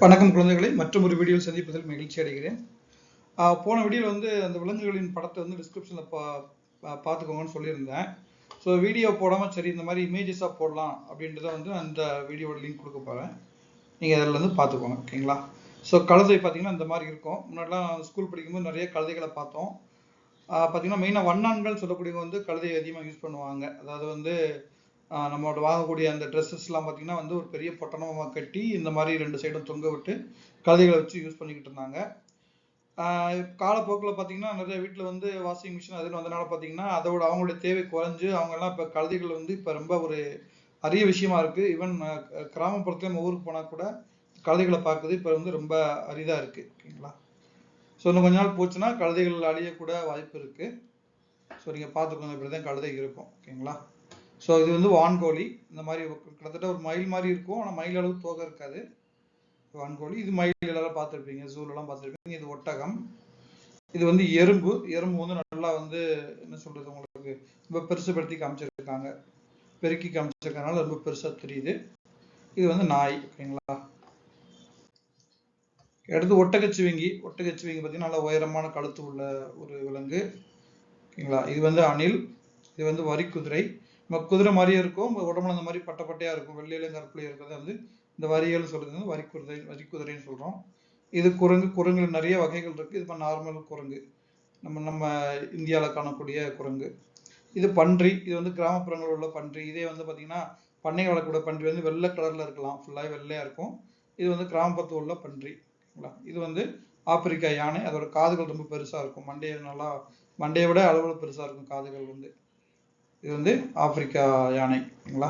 வணக்கம் குழந்தைகளை மற்றும் ஒரு வீடியோவில் சந்திப்பதில் மகிழ்ச்சி அடைகிறேன். போன வீடியோவில் வந்து அந்த விலங்குகளின் படத்தை வந்து டிஸ்கிரிப்ஷனில் பா பா- பார்த்துக்கோங்கன்னு சொல்லியிருந்தேன். ஸோ வீடியோ போடாமல் சரி இந்த மாதிரி இமேஜஸாக போடலாம் அப்படின்றத வந்து அந்த வீடியோட லிங்க் கொடுக்க போகிறேன் நீங்கள் அதில் இருந்து பார்த்துக்கோங்க ஓகேங்களா ஸோ கழுதை பார்த்தீங்கன்னா இந்த மாதிரி இருக்கும். முன்னாடிலாம் ஸ்கூல் படிக்கும்போது நிறைய கழுதைகளை பார்த்தோம். பார்த்தீங்கன்னா மெயினாக வண்ணான்கள் சொல்லக்கூடியவங்க வந்து கழுதையை அதிகமாக யூஸ் பண்ணுவாங்க. அதாவது வந்து நம்மளோட வாங்கக்கூடிய அந்த ட்ரெஸ்ஸஸ்லாம் பார்த்தீங்கன்னா வந்து ஒரு பெரிய பொட்டணமாக கட்டி இந்த மாதிரி ரெண்டு சைடும் தொங்க விட்டு கழுதைகளை வச்சு யூஸ் பண்ணிக்கிட்டு இருந்தாங்க. காலப்போக்கில் பார்த்தீங்கன்னா நிறைய வீட்டில் வந்து வாஷிங் மிஷின் அதுன்னு வந்தனால பார்த்தீங்கன்னா அதோட அவங்களுடைய தேவை குறைஞ்சு அவங்கெல்லாம் இப்போ கழுதைகள் வந்து இப்போ ரொம்ப ஒரு அரிய விஷயமா இருக்குது ஈவன் கிராமப்புறத்துல நம்ம ஊருக்கு போனால் கூட கழுதைகளை பார்க்குறது இப்போ வந்து ரொம்ப அரிதாக இருக்குது ஓகேங்களா? ஸோ இன்னும் கொஞ்ச நாள் போச்சுன்னா கழுதைகள் அழியக்கூட வாய்ப்பு இருக்குது ஸோ நீங்கள் பார்த்துக்கோங்க இப்படி தான் கழுதை இருக்கும். ஓகேங்களா? ஸோ இது வந்து வான்கோழி. இந்த மாதிரி கிட்டத்தட்ட ஒரு மயில் மாதிரி இருக்கும். ஆனால் மயில் அளவு தோகை இருக்காது. வான்கோழி. இது மயில் எல்லாம் பார்த்துருப்பீங்க. ஜூலெலாம் பார்த்துருப்பீங்க. இது ஒட்டகம். இது வந்து எறும்பு. எறும்பு வந்து நல்லா வந்து என்ன சொல்கிறது உங்களுக்கு? ரொம்ப பெருசுப்படுத்தி காமிச்சிருக்காங்க. பெருக்கி காமிச்சிருக்கனால ரொம்ப பெருசாக தெரியுது. இது வந்து நாய் ஓகேங்களா? அடுத்து ஒட்டகச்சிவிங்கி. ஒட்டகச்சிவிங்கி பார்த்தீங்கன்னா நல்லா உயரமான கழுத்து உள்ள ஒரு விலங்கு. ஓகேங்களா? இது வந்து அணில். இது வந்து வரிக்குதிரை. நம்ம குதிரை மாதிரியே இருக்கும் நம்ம உடம்புல இந்த மாதிரி பட்டை பட்டையா இருக்கும் வெள்ளையிலும் கருப்புலையும் இருக்கிறது வந்து இந்த வரிகள் சொல்றது வந்து வரிக்குதிரை வரிக்குதிரைன்னு சொல்றோம். இது குரங்கு குரங்குல நிறைய வகைகள் இருக்கு. இது நார்மல் குரங்கு. நம்ம நம்ம இந்தியாவில் காணக்கூடிய குரங்கு. இது பன்றி இது வந்து கிராமப்புறங்களில் உள்ள பன்றி. இதே வந்து பார்த்தீங்கன்னா பண்ணை வளர்க்கக்கூடிய பன்றி வந்து வெள்ளை கலர்ல இருக்கலாம். ஃபுல்லாக வெள்ளையா இருக்கும். இது வந்து கிராமப்புறத்தில் உள்ள பன்றி. இது வந்து ஆப்பிரிக்கா யானை. அதோட காதுகள் ரொம்ப பெருசா இருக்கும். மண்டையை நல்லா மண்டையை விட அளவில் பெருசா இருக்கும் காதுகள் வந்து. இது வந்து ஆப்பிரிக்கா யானைங்களா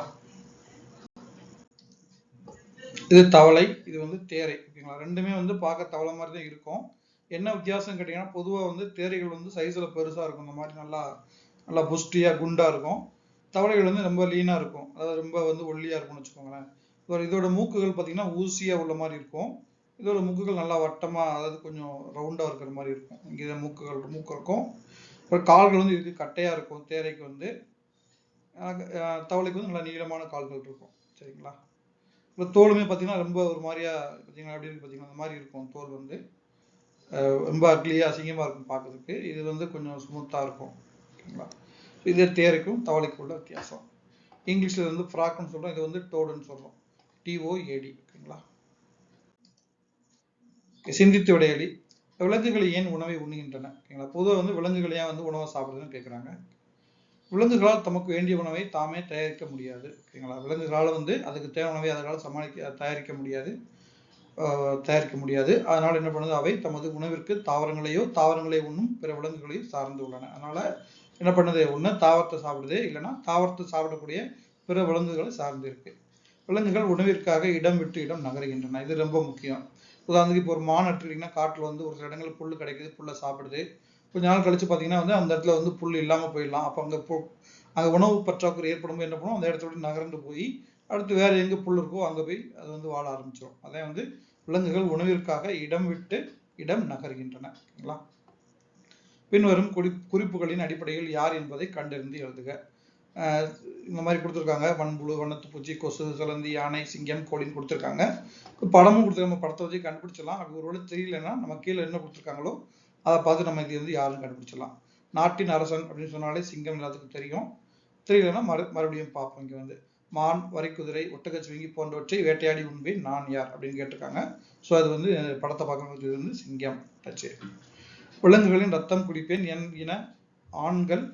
இது தவளை இது வந்து தேரை ஓகேங்களா? ரெண்டுமே வந்து பார்க்க தவளை மாதிரி தான் இருக்கும். என்ன வித்தியாசம் கேட்டிங்கன்னா பொதுவாக வந்து தேரைகள் வந்து சைஸில் பெருசாக இருக்கும். இந்த மாதிரி நல்லா நல்லா புஷ்டியாக குண்டாக இருக்கும். தவளைகள் வந்து ரொம்ப லீனாக இருக்கும். அதாவது ரொம்ப வந்து ஒல்லியாக இருக்கும்னு வச்சுக்கோங்களேன். இதோட இதோட மூக்குகள் பார்த்தீங்கன்னா ஊசியாக உள்ள மாதிரி இருக்கும். இதோட மூக்குகள் நல்லா வட்டமாக அதாவது கொஞ்சம் ரவுண்டாக இருக்கிற மாதிரி இருக்கும். இங்கே மூக்குகள் மூக்கு இருக்கும். அப்புறம் கால்கள் வந்து இதுக்கு கட்டையாக இருக்கும் தேரைக்கு வந்து. தவளைக்கு வந்து நல்லா நீளமான கால்கள் இருக்கும். சரிங்களா? இப்போ தோலுமே பார்த்தீங்கன்னா ரொம்ப ஒரு மாதிரியா பார்த்தீங்கன்னா எப்படி பார்த்தீங்கன்னா அந்த மாதிரி இருக்கும் தோல் வந்து. ரொம்ப அக்லியாக அசிங்கமாக இருக்கும் பார்க்கறதுக்கு இது வந்து கொஞ்சம் ஸ்மூத்தாக இருக்கும். ஓகேங்களா இது தேரைக்கும் தவளைக்கும் உள்ள வித்தியாசம். இங்கிலீஷில் வந்து ஃப்ராக்னு சொல்கிறோம் இது வந்து டோடுன்னு சொல்கிறோம் டிஓஏடி ஓகேங்களா சிந்தித்து விடையலி. விலங்குகள் ஏன் உணவை உண்ணுகின்றன? ஓகேங்களா பொதுவாக வந்து விலங்குகள் ஏன் வந்து உணவை சாப்பிடுதுன்னு கேட்குறாங்க விலங்குகளால் தமக்கு வேண்டிய உணவை தாமே தயாரிக்க முடியாது ஓகேங்களா? விலங்குகளால் வந்து அதுக்கு தேவை உணவை அதனால் சமாளிக்க தயாரிக்க முடியாது தயாரிக்க முடியாது. அதனால் என்ன பண்ணுது? அவை தமது உணவிற்கு தாவரங்களையோ தாவரங்களை உண்ணும் பிற விலங்குகளையும் சார்ந்து உள்ளன. அதனால் என்ன பண்ணுது? ஒன்று தாவரத்தை சாப்பிடுது இல்லைன்னா தாவரத்தை சாப்பிடக்கூடிய பிற விலங்குகளை சார்ந்து இருக்கு. விலங்குகள் உணவிற்காக இடம் விட்டு இடம் நகருகின்றன. இது ரொம்ப முக்கியம். உதாரணத்துக்கு இப்போ ஒரு மான் எடுத்துக்கிட்டிங்கன்னா காட்டில் வந்து ஒரு சில இடங்களில் புல் கிடைக்குது புல்லை சாப்பிடுது. கொஞ்ச நாள் கழிச்சு பார்த்தீங்கன்னா வந்து அந்த இடத்துல வந்து புல் இல்லாமல் போயிடலாம். அப்போ அங்கே போ அங்கே உணவு பற்றாக்குறை ஏற்படும் என்ன பண்ணும் அந்த இடத்த நகர்ந்து போய் அடுத்து வேற எங்கே புல் இருக்கோ அங்கே போய் அது வந்து வாழ ஆரம்பிச்சிடும் அதே வந்து விலங்குகள் உணவிற்காக இடம் விட்டு இடம் நகர்கின்றன. ஓகேங்களா? பின்வரும் குறி குறிப்புகளின் அடிப்படையில் யார் என்பதை கண்டறிந்து எழுதுக. இந்த மாதிரி கொடுத்துருக்காங்க. மண்புழு வண்ணத்து பூச்சி கொசு சிலந்தி யானை சிங்கம் கோழின்னு கொடுத்துருக்காங்க. படமும் கொடுத்துருக்காங்க நம்ம படத்தை வச்சு கண்டுபிடிச்சிடலாம். அப்படி ஒருவேளை தெரியலன்னா நம்ம கீழே என்ன கொடுத்துருக்காங்களோ அதை பார்த்து நம்ம இது வந்து யாரும் கண்டுபிடிச்சிடலாம். நாட்டின் அரசன் அப்படின்னு சொன்னாலே சிங்கம் எல்லாத்துக்கும் தெரியும். தெரியலன்னா மறு மறுபடியும் பார்ப்போம் இங்கே வந்து. மான் வரிக்குதிரை ஒட்டகச்சிவிங்கி போன்றவற்றை வேட்டையாடி உண்பேன் நான் யார் அப்படின்னு கேட்டிருக்காங்க. ஸோ அது வந்து படத்தை பார்க்கும்போது இது வந்து சிங்கம் டச்சு விலங்குகளின் ரத்தம் குடிப்பேன் என் இன ஆண்கள்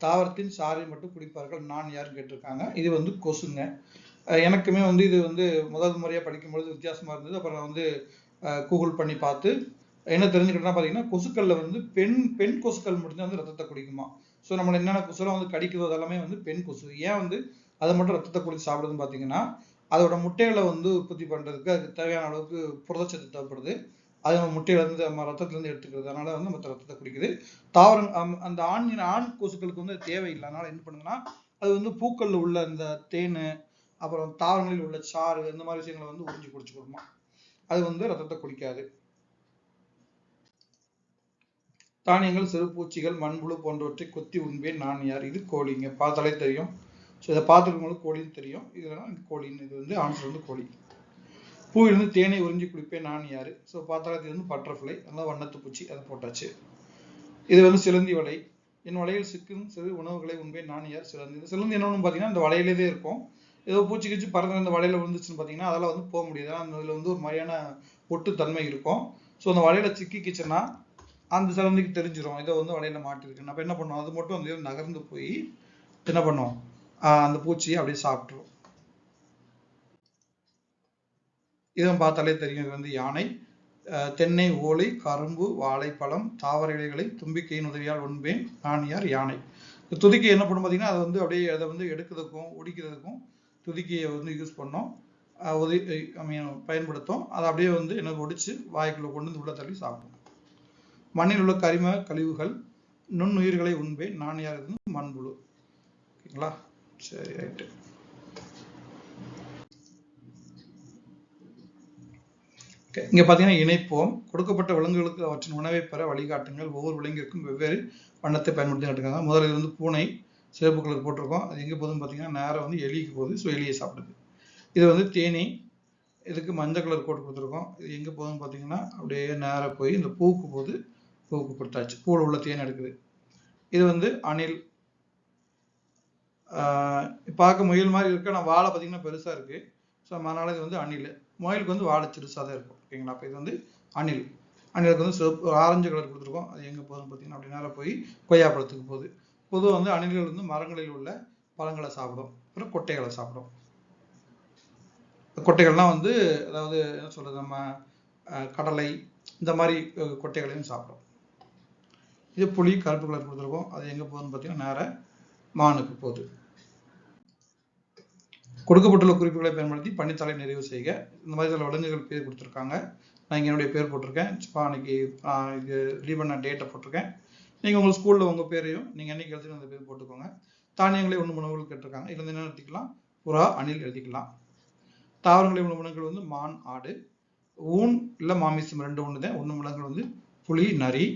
தாவரத்தின் சாறை மட்டும் குடிப்பார்கள் நான் யாருன்னு கேட்டிருக்காங்க. இது வந்து கொசுங்க. எனக்குமே வந்து இது வந்து முதல் முறையாக படிக்கும்பொழுது வித்தியாசமாக இருந்தது. அப்புறம் வந்து கூகுள் பண்ணி பார்த்து என்ன தெரிஞ்சுக்கிட்டேன்னா பார்த்தீங்கன்னா கொசுக்கள்ல வந்து பெண் பெண் கொசுக்கள் மட்டும்தான் வந்து ரத்தத்தை குடிக்குமா? ஸோ நம்மளை என்னென்ன கொசுலாம் வந்து கடிக்குதோ அதெல்லாமே வந்து பெண் கொசு. ஏன் வந்து அதை மட்டும் ரத்தத்தை குடிச்சு சாப்பிடுதுன்னு பார்த்தீங்கன்னா அதோட முட்டைகளை வந்து உற்பத்தி பண்ணுறதுக்கு அதுக்கு தேவையான அளவுக்கு புரதச்சத்து தேவைப்படுது. அது நம்ம முட்டையிலேருந்து நம்ம ரத்தத்துலேருந்து எடுத்துக்கிறது. அதனால வந்து மற்ற ரத்தத்தை குடிக்குது. தாவரம் அந்த ஆண் ஆண் கொசுக்களுக்கு வந்து தேவையில்லை. அதனால என்ன பண்ணுதுன்னா அது வந்து பூக்களில் உள்ள அந்த தேன் அப்புறம் தாவரங்களில் உள்ள சாறு இந்த மாதிரி விஷயங்களை வந்து உறிஞ்சி குடிச்சுக்கணுமா அது வந்து ரத்தத்தை குடிக்காது. தானியங்கள் சிறு பூச்சிகள் மண்புழு போன்றவற்றை கொத்தி உண்பேன் நான் யார்? இது கோழிங்க பார்த்தாலே தெரியும். ஸோ இதை பார்த்துருக்கவங்களுக்கு கோழின்னு தெரியும். இதெல்லாம் கோழின்னு. இது வந்து ஆன்சர் வந்து கோழி. பூவிலிருந்து தேனை உறிஞ்சி குடிப்பேன் நான் யார்? ஸோ பார்த்தாலே இது வந்து பட்டர்ஃப்ளை அதெல்லாம் வண்ணத்து பூச்சி. அதை போட்டாச்சு. இது வந்து சிலந்தி வலை. என் வலையில் சிக்கும் சிறு உணவுகளை உண்பேன் நான் யார்? சிலந்தி. இந்த சிலந்தி என்னன்னு பார்த்தீங்கன்னா இந்த வலையிலே தான் இருக்கும். ஏதோ பூச்சி கிச்சு பறந்து அந்த வலையில விழுந்துச்சுன்னு பார்த்தீங்கன்னா அதெல்லாம் வந்து போக முடியாது. ஏன்னா அதில் வந்து ஒரு மாதிரியான ஒட்டு தன்மை இருக்கும். ஸோ அந்த வலையில சிக்கிக்கிச்சுன்னா அந்த சிலந்திக்கு தெரிஞ்சிடும் இதை வந்து வலையில மாட்டிருக்கு நம்ம என்ன பண்ணுவோம் அது மட்டும் வந்து நகர்ந்து போய் என்ன பண்ணுவோம் அந்த பூச்சியை அப்படியே சாப்பிட்ரும் இதுவும் பார்த்தாலே தெரியும் இது வந்து யானை தென்னை ஓலை கரும்பு வாழைப்பழம் தாவர இலைகளை தும்பிக்கையின் உதவியால் உண்பேன் நான் யானை துதிக்கை என்ன பண்ணும் பார்த்தீங்கன்னா அதை வந்து அப்படியே அதை வந்து எடுக்கிறதுக்கும் ஒடிக்கிறதுக்கும் துதிக்கையை வந்து யூஸ் பண்ணோம் உதவி ஐ மீன் பயன்படுத்தும் அதை அப்படியே வந்து எனக்கு ஒடிச்சு வாய்க்குள்ள கொண்டு வந்து உள்ள தள்ளி சாப்பிடும் மண்ணில் உள்ள கரிம கழிவுகள் நுண்ணுயிர்களை உண்பே நான் யார் மண்புழு. ஓகேங்களா? சரி ரைட்டு. இங்கே இங்க பாத்தீங்கன்னா இணைப்போம். கொடுக்கப்பட்ட விலங்குகளுக்கு அவற்றின் உணவை பெற வழிகாட்டுங்கள். ஒவ்வொரு விலங்கிற்கும் வெவ்வேறு வண்ணத்தை பயன்படுத்தி காட்டுங்க முதல்ல இது வந்து பூனை சிறப்பு கலர் போட்டிருக்கோம். அது எங்க போகுதுன்னு பாத்தீங்கன்னா நேரம் வந்து எலிக்கு போகுது. ஸோ எலியை சாப்பிடுது. இது வந்து தேனி இதுக்கு மஞ்சள் கலர் போட்டு கொடுத்துருக்கோம். இது எங்க போகுதுன்னு பாத்தீங்கன்னா அப்படியே நேராக போய் இந்த பூவுக்கு போகுது பூவுக்கு கொடுத்தாச்சு பூவில் உள்ள தேன் எடுக்குது. இது வந்து அணில் பார்க்க முயல் மாதிரி இருக்கு. ஆனால் வாழை பார்த்தீங்கன்னா பெருசாக இருக்குது ஸோ அதனால் இது வந்து அணில். முயலுக்கு வந்து வாழை சிறுசாக தான் இருக்கும். ஓகேங்களா அப்போ இது வந்து அணில். அணிலுக்கு வந்து சிவப்பு ஆரஞ்சு கலர் கொடுத்துருக்கோம். அது எங்கே போகுதுன்னு பார்த்தீங்கன்னா அப்படி நேரம் போய் கொய்யாப்பழத்துக்கு போகுது. பொதுவாக வந்து அணில்கள் வந்து மரங்களில் உள்ள பழங்களை சாப்பிடும். அப்புறம் கொட்டைகளை சாப்பிடும். கொட்டைகள்லாம் வந்து அதாவது என்ன சொல்கிறது நம்ம கடலை இந்த மாதிரி கொட்டைகளையும் சாப்பிடும். இது புளி கருப்பு கலர் கொடுத்துருக்கோம். அது எங்கே போகுதுன்னு பார்த்தீங்கன்னா நேராக மானுக்கு போகுது. கொடுக்கப்பட்டுள்ள குறிப்புகளை பயன்படுத்தி பணித்தாளை நிறைவு செய்க. இந்த மாதிரி சில விலங்குகள் பேர் கொடுத்துருக்காங்க. நான் இங்கே என்னுடைய பேர் போட்டிருக்கேன். சும்மா அன்னைக்கு இது ரெடி பண்ண டேட்டை போட்டிருக்கேன். நீங்கள் உங்கள் ஸ்கூலில் உங்கள் பேரையும் நீங்கள் என்னைக்கு எழுதி அந்த பேர் போட்டுக்கோங்க. தானியங்களை ஒன்று உணவுகள் கேட்டிருக்காங்க. இதில் என்ன எழுதிக்கலாம் புறா அணில் எழுதிக்கலாம். தாவரங்களை உணவு உணவுகள் வந்து மான் ஆடு. ஊன் இல்லை மாமிசம் ரெண்டு ஒன்று தான் ஒன்று விலங்குகள் வந்து புலி நரி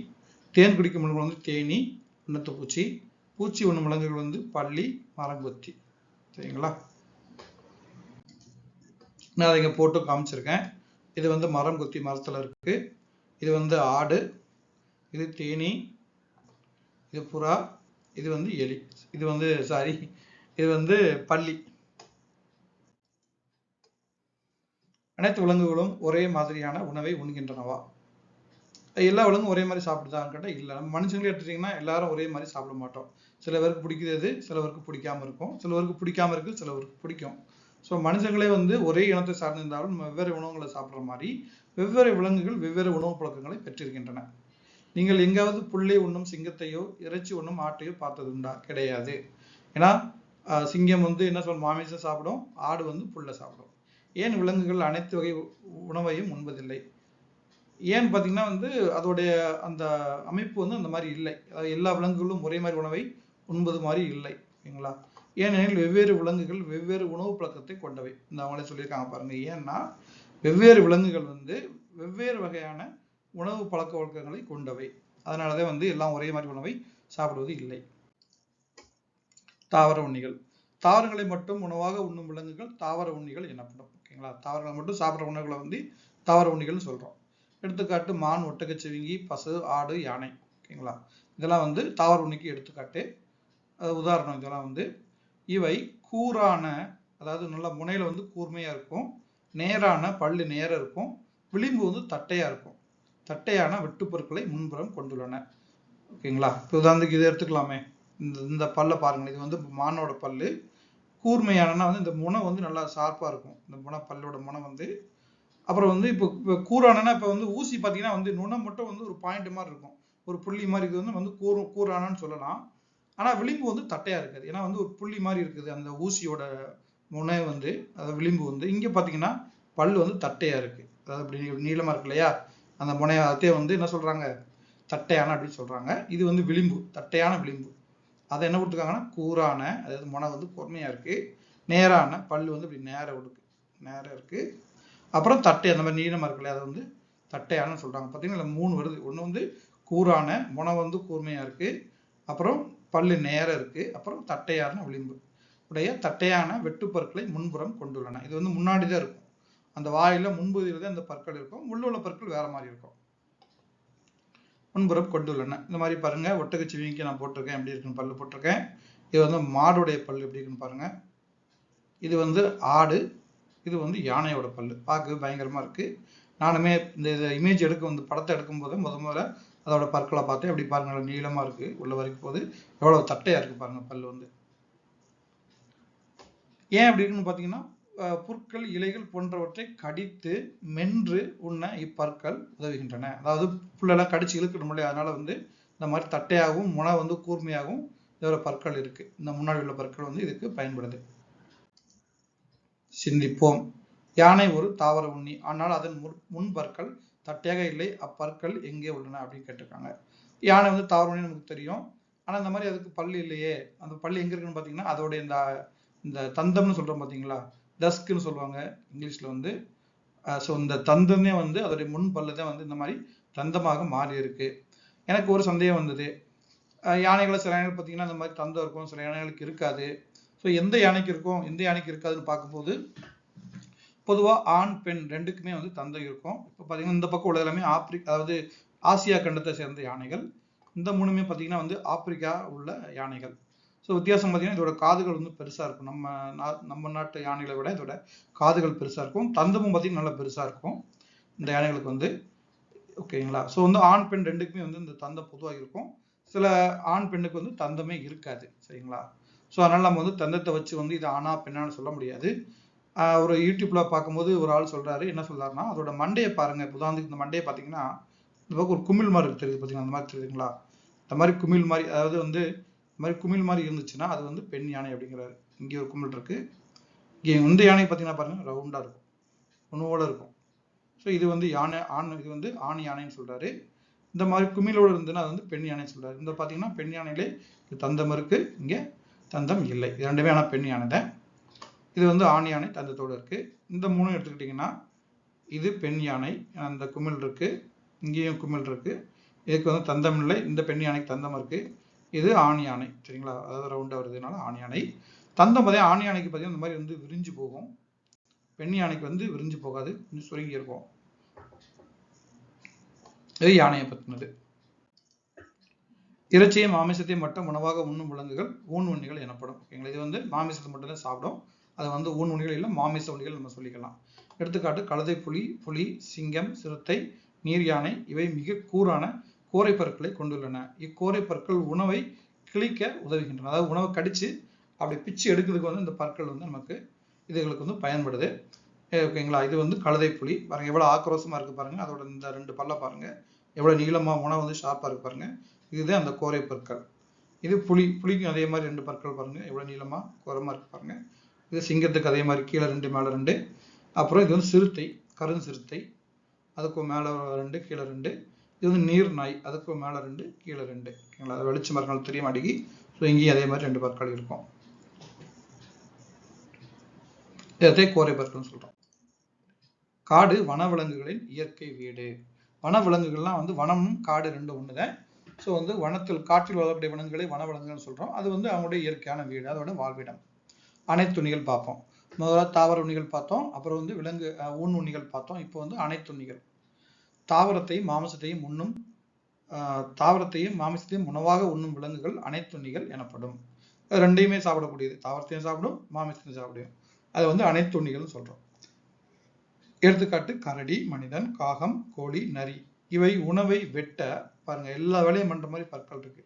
தேன் குடிக்கும் விலங்குகள் வந்து தேனி உண்ணத்து பூச்சி பூச்சி உண்ணும் விலங்குகள் வந்து பள்ளி மரங்கொத்தி. சரிங்களா? நான் அதை இங்கே போட்டு காமிச்சிருக்கேன். இது வந்து மரம் கொத்தி மரத்தில் இருக்கு. இது வந்து ஆடு இது தேனி இது புறா இது வந்து எலி இது வந்து சாரி இது வந்து பள்ளி அனைத்து விலங்குகளும் ஒரே மாதிரியான உணவை உண்கின்றனவா? எல்லா விலங்கும் ஒரே மாதிரி சாப்பிடுதான்னு கேட்டால் இல்லை. நம்ம மனுஷங்களே எடுத்துட்டீங்கன்னா எல்லாரும் ஒரே மாதிரி சாப்பிட மாட்டோம். சில பேருக்கு பிடிக்கிறது சிலவருக்கு பிடிக்காம இருக்கும். சிலவருக்கு பிடிக்காம இருக்கு சிலவருக்கு பிடிக்கும். ஸோ மனுஷங்களே வந்து ஒரே இனத்தை சார்ந்திருந்தாலும் வெவ்வேறு உணவுகளை சாப்பிட்ற மாதிரி வெவ்வேறு விலங்குகள் வெவ்வேறு உணவு பழக்கங்களை பெற்றிருக்கின்றன. நீங்கள் எங்காவது புள்ளை உண்ணும் சிங்கத்தையோ இறைச்சி உண்ணும் ஆட்டையோ பார்த்ததுண்டா கிடையாது. ஏன்னா சிங்கம் வந்து என்ன சொல் மாமிசம் சாப்பிடும் ஆடு வந்து புல்லை சாப்பிடும். ஏன் விலங்குகள் அனைத்து வகை உணவையும் உண்பதில்லை? ஏன்னு பார்த்தீங்கன்னா வந்து அதோடைய அந்த அமைப்பு வந்து அந்த மாதிரி இல்லை. அதாவது எல்லா விலங்குகளும் ஒரே மாதிரி உணவை உண்பது மாதிரி இல்லை ஓகேங்களா ஏனெனில் வெவ்வேறு விலங்குகள் வெவ்வேறு உணவு பழக்கத்தை கொண்டவை. இந்த அவங்களே சொல்லியிருக்காங்க பாருங்க. ஏன்னா வெவ்வேறு விலங்குகள் வந்து வெவ்வேறு வகையான உணவு பழக்க வழக்கங்களை கொண்டவை. அதனாலதான் வந்து எல்லாம் ஒரே மாதிரி உணவை சாப்பிடுவது இல்லை. தாவர உண்ணிகள். தாவரங்களை மட்டும் உணவாக உண்ணும் விலங்குகள் தாவர உண்ணிகள் எனப்படும். ஓகேங்களா? தாவரங்களை மட்டும் சாப்பிட்ற உணவுகளை வந்து தாவர உண்ணிகள்னு சொல்றோம். எடுத்துக்காட்டு மான் ஒட்டகச்சிவிங்கி பசு ஆடு யானை. ஓகேங்களா? இதெல்லாம் வந்து தாவர உண்ணிக்கு எடுத்துக்காட்டு. உதாரணம் இதெல்லாம் வந்து இவை கூரான அதாவது நல்ல முனையில வந்து கூர்மையா இருக்கும். நேரான பல்லு நேரம் இருக்கும். விளிம்பு வந்து தட்டையா இருக்கும். தட்டையான வெட்டுப்பொருட்களை முன்புறம் கொண்டுள்ளன. ஓகேங்களா? இப்போ உதாரணத்துக்கு இதை எடுத்துக்கலாமே. இந்த இந்த பல்லை பாருங்க இது வந்து மானோட பல்லு. கூர்மையானனா வந்து இந்த முனை வந்து நல்லா ஷார்ப்பாக இருக்கும். இந்த முனை பல்லோட முனை வந்து அப்புறம் வந்து இப்போ இப்போ கூரானனா இப்போ வந்து ஊசி பார்த்தீங்கன்னா வந்து நுணம் மட்டும் வந்து ஒரு பாயிண்ட் மாதிரி இருக்கும். ஒரு புள்ளி மாதிரி இது வந்து வந்து கூர் சொல்லலாம். ஆனால் விளிம்பு வந்து தட்டையாக இருக்காது. ஏன்னா வந்து ஒரு புள்ளி மாதிரி இருக்குது அந்த ஊசியோட முனை வந்து அதாவது விளிம்பு வந்து. இங்கே பார்த்தீங்கன்னா பல் வந்து தட்டையாக இருக்குது அதாவது அப்படி நீளமாக இருக்கு இல்லையா? அந்த முனையை அதே வந்து என்ன சொல்கிறாங்க தட்டையான அப்படின்னு சொல்கிறாங்க இது வந்து விளிம்பு தட்டையான விளிம்பு. அதை என்ன கொடுத்துருக்காங்கன்னா? கூரான அதாவது முனை வந்து பொறுமையா இருக்குது நேரான பல் வந்து இப்படி நேராக இருக்குது நேராக இருக்குது அப்புறம் தட்டை அந்த மாதிரி நீளமாக இருக்கு அதை வந்து தட்டையான சொல்கிறாங்க பாத்தீங்கன்னா மூணு வருது. ஒன்று வந்து கூரான முனை வந்து கூர்மையாக இருக்குது அப்புறம் பல்லு நேரம் இருக்குது அப்புறம் தட்டையான விளிம்பு. உடைய தட்டையான வெட்டுப்பற்களை முன்புறம் கொண்டுள்ளன. இது வந்து முன்னாடி தான் இருக்கும். அந்த வாயில முன்பகுதியில் தான் இந்த பற்கள் இருக்கும். உள்ளுள்ள பற்கள் வேற மாதிரி இருக்கும். முன்புறம் கொண்டுள்ளன. இந்த மாதிரி பாருங்க. ஒட்டகச்சிவிங்கி நான் போட்டிருக்கேன். எப்படி இருக்குன்னு பல்லு போட்டிருக்கேன். இது வந்து மாடுடைய பல் எப்படி இருக்குன்னு பாருங்க. இது வந்து ஆடு இது வந்து யானையோட பல்லு. பார்க்க பயங்கரமா இருக்கு. நானுமே இந்த இமேஜ் எடுக்க வந்து படத்தை எடுக்கும்போது முத முதல்ல அதோட பற்களை பார்த்தேன். எப்படி பாருங்க நீளமாக நீளமா இருக்கு. உள்ள வரைக்கும் போது எவ்வளவு தட்டையா இருக்கு பாருங்க பல்லு வந்து. ஏன் அப்படி இருக்குன்னு பார்த்தீங்கன்னா அஹ், புற்கள் இலைகள் போன்றவற்றை கடித்து மென்று உண்ண இப்பற்கள் உதவுகின்றன. அதாவது புல்லெல்லாம் கடிச்சு இழுக்கணும் இல்லையா? அதனால வந்து இந்த மாதிரி தட்டையாகவும் முனை வந்து கூர்மையாகவும் இதோட பற்கள் இருக்கு. இந்த முன்னாடி உள்ள பற்கள் வந்து இதுக்கு பயன்படுது. சிந்திப்போம். யானை ஒரு தாவர உண்ணி. ஆனால் அதன் முன் முன்பற்கள் தட்டையாக இல்லை. அப்பற்கள் எங்கே உள்ளன அப்படின்னு கேட்டிருக்காங்க. யானை வந்து தாவர உண்ணி நமக்கு தெரியும். ஆனால் இந்த மாதிரி அதுக்கு பல்லு இல்லையே. அந்த பல்லு எங்கே இருக்குன்னு பார்த்தீங்கன்னா அதோடைய இந்த இந்த தந்தம்னு சொல்கிறோம் பார்த்தீங்களா டஸ்க்னு சொல்லுவாங்க இங்கிலீஷில் வந்து. ஸோ இந்த தந்தமே வந்து அதோடைய முன் பல்லு தான் வந்து இந்த மாதிரி தந்தமாக மாறி இருக்கு. எனக்கு ஒரு சந்தேகம் வந்தது. யானைகளை சில யானைகள் பார்த்தீங்கன்னா இந்த மாதிரி தந்தம் இருக்கும். சில யானைகளுக்கு இருக்காது. ஸோ எந்த யானைக்கு இருக்கும்? எந்த யானைக்கு இருக்காதுன்னு பார்க்கும்போது பொதுவாக ஆண் பெண் ரெண்டுக்குமே வந்து தந்தம் இருக்கும். இப்போ பார்த்தீங்கன்னா இந்த பக்கம் உள்ள எல்லாமே ஆப்பிரிக் அதாவது ஆசியா கண்டத்தை சேர்ந்த யானைகள். இந்த மூணுமே பார்த்தீங்கன்னா வந்து ஆப்பிரிக்கா உள்ள யானைகள். ஸோ வித்தியாசம் பார்த்தீங்கன்னா இதோட காதுகள் வந்து பெருசாக இருக்கும். நம்ம நா- நம்ம நாட்டு யானைகளை விட இதோட காதுகள் பெருசாக இருக்கும். தந்தமும் பார்த்தீங்கன்னா நல்லா பெருசாக இருக்கும். இந்த யானைகளுக்கு வந்து ஓகேங்களா? ஸோ வந்து ஆண் பெண் ரெண்டுக்குமே வந்து இந்த தந்தம் பொதுவாக இருக்கும். சில ஆண் பெண்ணுக்கு வந்து தந்தமே இருக்காது. சரிங்களா? ஸோ அதனால் நம்ம வந்து தந்தத்தை வச்சு வந்து இது ஆனா பெண்ணான்னு சொல்ல முடியாது. ஒரு யூடியூப்பில் பார்க்கும்போது ஒரு ஆள் சொல்கிறாரு என்ன சொல்றாருன்னா அதோட மண்டையை பாருங்கள் இப்ப உதாரணத்துக்கு இந்த மண்டையை பார்த்தீங்கன்னா இந்த பக்கம் ஒரு குமிழ் மாதிரி இருக்குது தெரியுது பார்த்தீங்களா? அந்த மாதிரி தெரியுதுங்களா? இந்த மாதிரி குமிழ் மாதிரி அதாவது வந்து இந்த மாதிரி குமிழ் மாதிரி இருந்துச்சுன்னா அது வந்து பெண் யானை அப்படிங்கிறாரு. இங்கே ஒரு குமிழ் இருக்குது இங்கே இந்த யானை பார்த்தீங்கன்னா பாருங்கள் ரவுண்டாக இருக்கும். உணவோடு இருக்கும். ஸோ இது வந்து யானை ஆண் இது வந்து ஆண் யானைன்னு சொல்கிறாரு இந்த மாதிரி குமிழோடு இருந்துன்னா அது வந்து பெண் யானைன்னு சொல்கிறாரு இந்த பார்த்தீங்கன்னா பெண் யானையிலே இது தந்தம் இருக்குது இங்கே தந்தம் இல்லை. இது ரெண்டுமே ஆனால் பெண் யானை தான் இது வந்து ஆண் யானை தந்தத்தோடு இருக்குது இந்த மூணும் எடுத்துக்கிட்டிங்கன்னா இது பெண் யானை அந்த குமிழ் இருக்குது இங்கேயும் குமிழ் இருக்குது இதுக்கு வந்து தந்தம் இல்லை. இந்த பெண் யானைக்கு தந்தம் இருக்குது இது ஆண் யானை சரிங்களா? அதாவது ரவுண்டாக வருதுனால ஆண் யானை. தந்தம் பார்த்தீங்கன்னா ஆண் யானைக்கு பார்த்தீங்கன்னா இந்த மாதிரி வந்து விரிஞ்சு போகும். பெண் யானைக்கு வந்து விரிஞ்சு போகாது. கொஞ்சம் சுருங்கி இருக்கும். இது யானையை பற்றினது. இறைச்சியும் மாமிசத்தையும் மட்டும் உணவாக உண்ணும் விலங்குகள் ஊன் உண்ணிகள் எனப்படும். ஓகேங்களா? இது வந்து மாமிசத்தை மட்டும்தான் சாப்பிடும். அது வந்து ஊன் உண்ணிகள் இல்லை மாமிச உண்ணிகள் நம்ம சொல்லிக்கலாம். எடுத்துக்காட்டு கழுதை புலி புலி சிங்கம் சிறுத்தை நீர் யானை இவை மிக கூரான கோரை பற்களை கொண்டுள்ளன. இக்கோரை பற்கள் உணவை கிழிக்க உதவுகின்றன. அதாவது உணவை கடிச்சு அப்படி பிச்சு எடுக்கிறதுக்கு வந்து இந்த பற்கள் வந்து நமக்கு இதுகளுக்கு வந்து பயன்படுது. ஓகேங்களா? இது வந்து கழுதை புலி. பாருங்க எவ்வளவு ஆக்ரோஷமாக இருக்கு பாருங்க. அதோட இந்த ரெண்டு பல்ல பாருங்க. எவ்வளவு நீளமா உணவு வந்து ஷார்ப்பா இருக்கு பாருங்க. இதுதான் அந்த கோரை பற்கள். இது புலி புலிக்கும் அதே மாதிரி ரெண்டு பற்கள் பாருங்க. எவ்வளவு நீளமா? கோரமாக இருக்கு பாருங்க. இது சிங்கத்துக்கு அதே மாதிரி கீழே ரெண்டு மேல ரெண்டு. அப்புறம் இது வந்து சிறுத்தை கருண் சிறுத்தை. அதுக்கும் மேல ரெண்டு கீழே ரெண்டு. இது வந்து நீர் நாய் அதுக்கும் மேல ரெண்டு கீழே ரெண்டு. ஓகேங்களா? அது மரங்கள் தெரிய மாட்டேங்கி ஸோ இங்கேயும் அதே மாதிரி ரெண்டு பற்கள் இருக்கும். இதை கோரை பற்கள்னு சொல்றோம். காடு வனவிலங்குகளின் இயற்கை வீடு. வனவிலங்குகள்லாம் வந்து வனமும் காடு ரெண்டும் ஒண்ணுதான். ஸோ வந்து வனத்தில் காற்றில் வளரக்கூடிய விலங்குகளை வனவிலங்குகள்னு சொல்றோம். அது வந்து அவங்களுடைய இயற்கையான வீடு அதோட வாழ்விடம். அனைத்துண்ணிகள் பார்ப்போம். முதல்ல தாவர உண்ணிகள் பார்த்தோம். அப்புறம் வந்து விலங்கு ஊன் உண்ணிகள் பார்த்தோம். இப்போ வந்து அனைத்துண்ணிகள் தாவரத்தையும் மாமிசத்தையும் உண்ணும் ஆஹ், தாவரத்தையும் மாமிசத்தையும் உணவாக உண்ணும் விலங்குகள் அனைத்துண்ணிகள் எனப்படும். ரெண்டையுமே சாப்பிடக்கூடியது. தாவரத்தையும் சாப்பிடும் மாமிசத்தையும் சாப்பிடும். அது வந்து அனைத்துண்ணிகள்னு சொல்றோம். எடுத்துக்காட்டு கரடி மனிதன் காகம் கோழி நரி. இவை உணவை வெட்ட பாருங்க எல்லா வேலையும் பண்ற மாதிரி பற்கள் இருக்கு.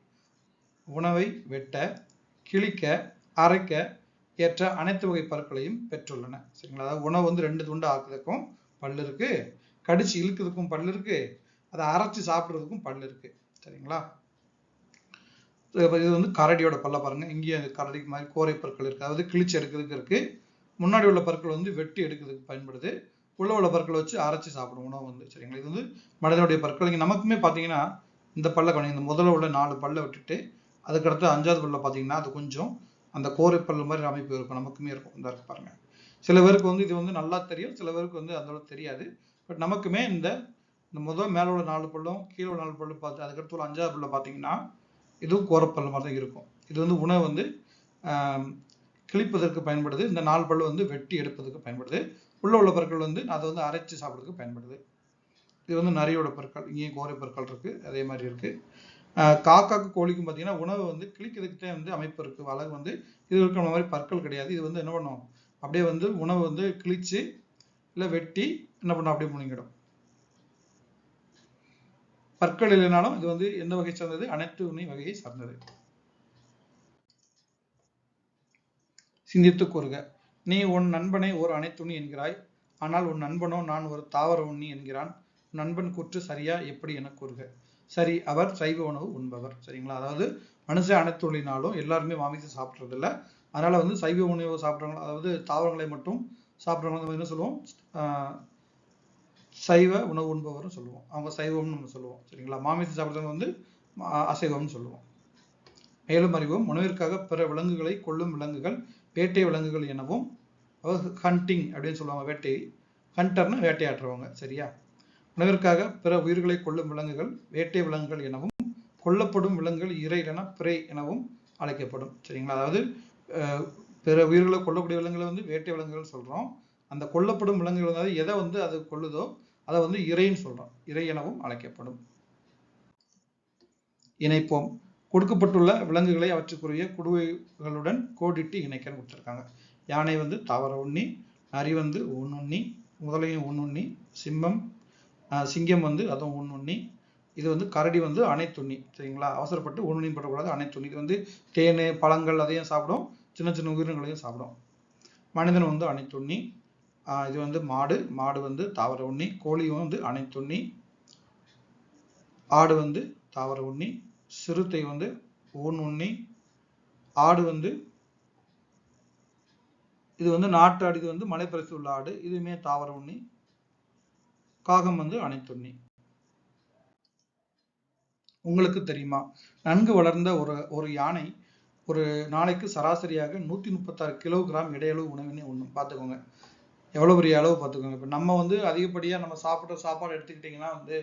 உணவை வெட்ட கிழிக்க அரைக்க ஏற்ற அனைத்து வகை பற்களையும் பெற்றுள்ளன. சரிங்களா? அதாவது உணவு வந்து ரெண்டு துண்டு ஆக்குறதுக்கும் பல்லு இருக்கு கடிச்சு இழுக்கிறதுக்கும் பல்லு இருக்கு அதை அரைச்சு சாப்பிடுறதுக்கும் பல்லு இருக்கு. சரிங்களா? இது வந்து கரடியோட பல்ல பாருங்க. இங்கேயும் கரடி மாதிரி கோரை பற்கள் இருக்கு. அதாவது கிழிச்சு எடுக்கிறதுக்கு இருக்கு. முன்னாடி உள்ள பற்கள் வந்து வெட்டி எடுக்கிறதுக்கு பயன்படுது. உள்ள உள்ள பற்களை வச்சு அரைச்சு சாப்பிடும் உணவு வந்து. சரிங்களா? இது வந்து மனிதனுடைய பற்கள். இங்க நமக்குமே பாத்தீங்கன்னா இந்த பல்ல கவனிங்க இந்த முதல்ல உள்ள நாலு பல்ல விட்டுட்டு அதுக்கடுத்து அஞ்சாவது பல்ல பார்த்தீங்கன்னா அது கொஞ்சம் அந்த கோரை பல்லு மாதிரி அமைப்பு இருக்கும். நமக்குமே இருக்கும். இந்த இருக்கு பாருங்க. சில பேருக்கு வந்து இது வந்து நல்லா தெரியும். சில பேருக்கு வந்து அந்த அளவுக்கு தெரியாது. பட் நமக்குமே இந்த இந்த முதல் மேலே உள்ள நாலு பல்லும் கீழே உள்ள நாலு பல்லு பார்த்து அதுக்கடுத்து ஒரு அஞ்சாவது பல்ல பார்த்தீங்கன்னா இதுவும் கோரப்பல் மாதிரி தான் இருக்கும். இது வந்து உணவு வந்து கிழிப்பதற்கு பயன்படுது. இந்த நாலு பல்லு வந்து வெட்டி எடுப்பதற்கு பயன்படுது. உள்ள உள்ள பற்கள் வந்து அதை வந்து அரைச்சு சாப்பிட்றதுக்கு பயன்படுது. இது வந்து நரியோட பற்கள் இங்கேயும் கோரை பற்கள் இருக்கு அதே மாதிரி இருக்கு. ஆஹ் காக்காக்கு கோழிக்கும் பார்த்தீங்கன்னா உணவு வந்து கிளிக்கிறதுக்கிட்டே வந்து அமைப்பு இருக்கு. அழகு வந்து இது இருக்கிற மாதிரி பற்கள் கிடையாது. இது வந்து என்ன பண்ணும்? அப்படியே வந்து உணவு வந்து கிழிச்சு இல்லை வெட்டி என்ன பண்ணும்? அப்படியே முழுங்கிடும். பற்கள் இல்லைனாலும் இது வந்து எந்த வகை சார்ந்தது? அனைத்து உண்ணி வகையை சார்ந்தது. சிந்தித்து கூறுக. நீ உன் நண்பனை ஒரு அனைத்துணி என்கிறாய். ஆனால் உன் நண்பனோ நான் ஒரு தாவர உண்ணி என்கிறான். நண்பன் கூற்று சரியா எப்படி என கூறுக. சரி அவர் சைவ உணவு உண்பவர். சரிங்களா? அதாவது மனுஷன் அனைத்துள்ளினாலும் எல்லாருமே மாமிசம் சாப்பிட்றது இல்லை அதனால வந்து சைவ உணவு சாப்பிட்றவங்க அதாவது தாவரங்களை மட்டும் சாப்பிட்றவங்க என்ன சொல்லுவோம்? சைவ உணவு உண்பவர்னு சொல்லுவோம். அவங்க சைவம்னு நம்ம சொல்லுவோம். சரிங்களா? மாமிசம் சாப்பிட்றவங்க வந்து அசைவம்னு சொல்லுவோம். மேலும் அறிவோம் உணவிற்காக பிற விலங்குகளை கொல்லும் விலங்குகள் வேட்டை விலங்குகள் எனவும் ஹண்டிங் அப்படின்னு சொல்லுவாங்க வேட்டை. ஹண்டர்னு வேட்டையாடுறவங்க. சரியா? உணவிற்காக பிற உயிர்களை கொள்ளும் விலங்குகள் வேட்டை விலங்குகள் எனவும் கொல்லப்படும் விலங்குகள் இறை என பிறை எனவும் அழைக்கப்படும். சரிங்களா? அதாவது பிற உயிர்களை கொல்லக்கூடிய விலங்குகளை வந்து வேட்டை விலங்குகள் சொல்றோம். அந்த கொல்லப்படும் விலங்குகள் அதாவது எதை வந்து அது கொள்ளுதோ அதை வந்து இறைன்னு சொல்றோம். இறை எனவும் அழைக்கப்படும். இணைப்போம். கொடுக்கப்பட்டுள்ள விலங்குகளை அவற்றுக்குரிய குடுவைகளுடன் கோடிட்டு இணைக்கன்னு கொடுத்துருக்காங்க. யானை வந்து தாவர உண்ணி நரி வந்து ஊனுண்ணி முதலையும் ஊனுண்ணி சிம்மம் சிங்கம் வந்து அதுவும் ஊனுண்ணி இது வந்து கரடி வந்து அனைத்துண்ணி சரிங்களா? அவசரப்பட்டு ஊனுண்ணி படக்கூடாது அனைத்துண்ணி இது வந்து தேன் பழங்கள் அதையும் சாப்பிடும் சின்ன சின்ன உயிரினங்களையும் சாப்பிடும். மனிதன் வந்து அனைத்துண்ணி இது வந்து மாடு மாடு வந்து தாவர உண்ணி கோழி வந்து அனைத்துண்ணி ஆடு வந்து தாவர உண்ணி சிறுத்தை வந்து ஊன் உண்ணி. ஆடு வந்து இது வந்து நாட்டு ஆடு இது வந்து மலைப்பிரசி உள்ள ஆடு இதுவுமே தாவர உண்ணி. காகம் வந்து அனைத்துண்ணி உங்களுக்கு தெரியுமா? நன்கு வளர்ந்த ஒரு ஒரு யானை ஒரு நாளைக்கு சராசரியாக நூத்தி முப்பத்தாறு கிலோகிராம் இடையளவு உணவினை ஒன்று பார்த்துக்கோங்க. எவ்வளவு பெரிய அளவு பார்த்துக்கோங்க. இப்போ நம்ம வந்து அதிகப்படியா நம்ம சாப்பிட்ற சாப்பாடு எடுத்துக்கிட்டிங்கன்னா வந்து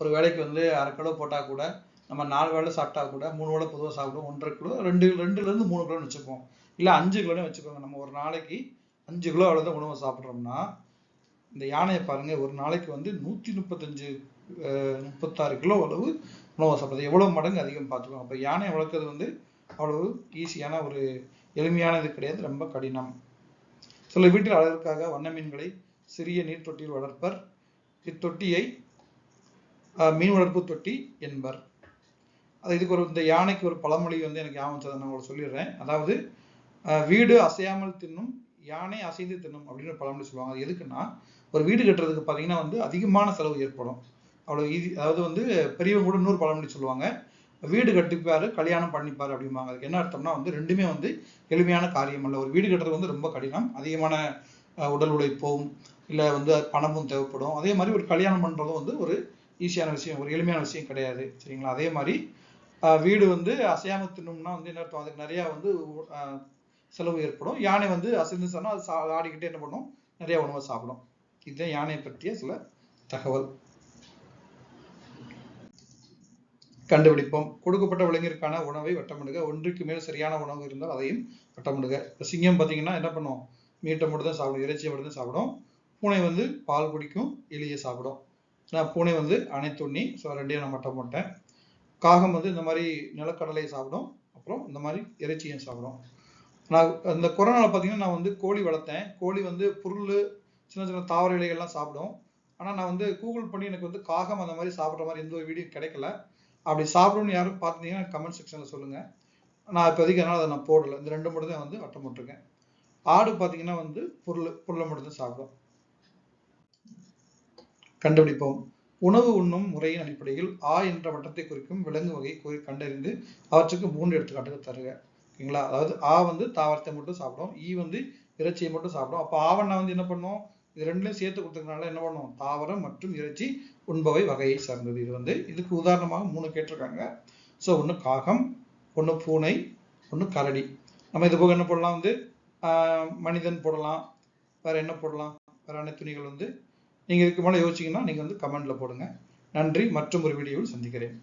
ஒரு வேளைக்கு வந்து அரை கிலோ போட்டா கூட நம்ம நாலு வேளை சாப்பிட்டா கூட மூணு வேளை பொதுவாக சாப்பிடுவோம். ஒன்றரை கிலோ ரெண்டு ரெண்டுல இருந்து மூணு கிலோன்னு வச்சுப்போம். இல்ல அஞ்சு கிலோன்னு வச்சுக்கோங்க. நம்ம ஒரு நாளைக்கு அஞ்சு கிலோ அவ்வளவுதான் உணவு சாப்பிட்றோம்னா இந்த யானையை பாருங்க ஒரு நாளைக்கு வந்து நூத்தி முப்பத்தஞ்சு முப்பத்தாறு கிலோ அளவு உணவு சாப்பிடுது எவ்வளவு மடங்கு அதிகம் பார்த்துக்கோங்க. அப்ப யானை வளர்க்கறது வந்து அவ்வளவு ஈஸியான ஒரு எளிமையானது கிடையாது ரொம்ப கடினம். சில வீட்டில் அழகுக்காக வண்ண மீன்களை சிறிய நீர் தொட்டியில் வளர்ப்பர். இத்தொட்டியை அஹ், மீன் வளர்ப்பு தொட்டி என்பர். அது இதுக்கு ஒரு இந்த யானைக்கு ஒரு பழமொழி வந்து எனக்கு ஞாபகம் நான் உங்களுக்கு சொல்லிடுறேன். அதாவது வீடு அசையாமல் தின்னும் யானை அசைந்து தின்னும் அப்படின்னு ஒரு பழமொழி சொல்லுவாங்க. அது எதுக்குன்னா ஒரு வீடு கட்டுறதுக்கு பார்த்தீங்கன்னா வந்து அதிகமான செலவு ஏற்படும். அவ்வளோ ஈஸி அதாவது வந்து பெரியவங்க கூட இன்னொரு பழமொழி சொல்லுவாங்க. வீடு கட்டிப்பாரு கல்யாணம் பண்ணிப்பாரு அப்படிம்பாங்க. அதுக்கு என்ன அர்த்தம்னா வந்து ரெண்டுமே வந்து எளிமையான காரியம் அல்ல. ஒரு வீடு கட்டுறது வந்து ரொம்ப கடினம். அதிகமான உடல் உழைப்பும் இல்லை வந்து பணமும் தேவைப்படும். அதே மாதிரி ஒரு கல்யாணம் பண்ணுறதும் வந்து ஒரு ஈஸியான விஷயம் ஒரு எளிமையான விஷயம் கிடையாது. சரிங்களா? அதே மாதிரி வீடு வந்து அசையாம தின்னும்னா வந்து என்ன அர்த்தம்? அதுக்கு நிறையா வந்து செலவு ஏற்படும். யானை வந்து அசைந்து சொன்னால் அது சா- ஆடிக்கிட்டே என்ன பண்ணும்? நிறைய உணவை சாப்பிடும். இதுதான் யானையை பற்றிய சில தகவல். கண்டுபிடிப்போம். கொடுக்கப்பட்ட விலங்கிற்கான உணவை வட்டமிடுக. ஒன்றுக்கு மேல் சரியான உணவு இருந்தால் அதையும் வட்டமிடுக. இப்போ சிங்கம் பார்த்தீங்கன்னா என்ன பண்ணுவோம் மீட்டை மட்டும் தான் சாப்பிடும். இறைச்சியை மட்டும் தான் சாப்பிடும். பூனை வந்து பால் குடிக்கும் எலியை சாப்பிடும். நான் பூனை வந்து அனைத்துண்ணி ஸோ ரெண்டையும் நான் வட்டம் போட்டேன். காகம் வந்து இந்த மாதிரி நிலக்கடலையை சாப்பிடும். அப்புறம் இந்த மாதிரி இறைச்சியும் சாப்பிடும். நான் இந்த கொரோனாவில் பார்த்தீங்கன்னா நான் வந்து கோழி வளர்த்தேன். கோழி வந்து புல் சின்ன சின்ன தாவர இலைகள்லாம் சாப்பிடும். ஆனால் நான் வந்து கூகுள் பண்ணி எனக்கு வந்து காகம் அந்த மாதிரி சாப்பிட்ற மாதிரி எந்த ஒரு வீடியோ கிடைக்கல. அப்படி சாப்பிடணும்னு யாரும் பார்த்தீங்கன்னா கமெண்ட் செக்ஷனில் சொல்லுங்கள் நான் இப்போதைக்கு அதனால் அதை நான் போடலை. இந்த ரெண்டு மட்டும் தான் வந்து வட்டம் போட்டிருக்கேன். ஆடு பார்த்தீங்கன்னா வந்து பொருள் பொருளை மட்டும் தான் சாப்பிடும். கண்டுபிடிப்போம். உணவு உண்ணும் முறையின் அடிப்படையில் ஆ என்ற வட்டத்தை குறிக்கும் விலங்கு வகை குறி கண்டறிந்து அவற்றுக்கு மூன்று எடுத்துக்காட்டுகள் தருக. ஓகேங்களா? அதாவது ஆ வந்து தாவரத்தை மட்டும் சாப்பிடும். ஈ வந்து இறைச்சியை மட்டும் சாப்பிடும். அப்போ ஆவண்ணா வந்து என்ன பண்ணும்? இது ரெண்டுலையும் சேர்த்து கொடுத்ததுனால என்ன பண்ணுவோம்? தாவரம் மற்றும் இறைச்சி உண்பவை வகையை சார்ந்தது. இது வந்து இதுக்கு உதாரணமாக மூணு கேட்டிருக்காங்க. ஸோ ஒன்று காகம் ஒன்று பூனை ஒன்று கரடி. நம்ம இது போக என்ன போடலாம் வந்து? மனிதன் போடலாம் வேற என்ன போடலாம்? வேற அனைத்து துணிகள் வந்து? நீங்கள் இதுக்கு மேலே யோசிச்சீங்கன்னா நீங்கள் வந்து கமெண்டில் போடுங்க. நன்றி மற்றும் ஒரு வீடியோவில் சந்திக்கிறேன்.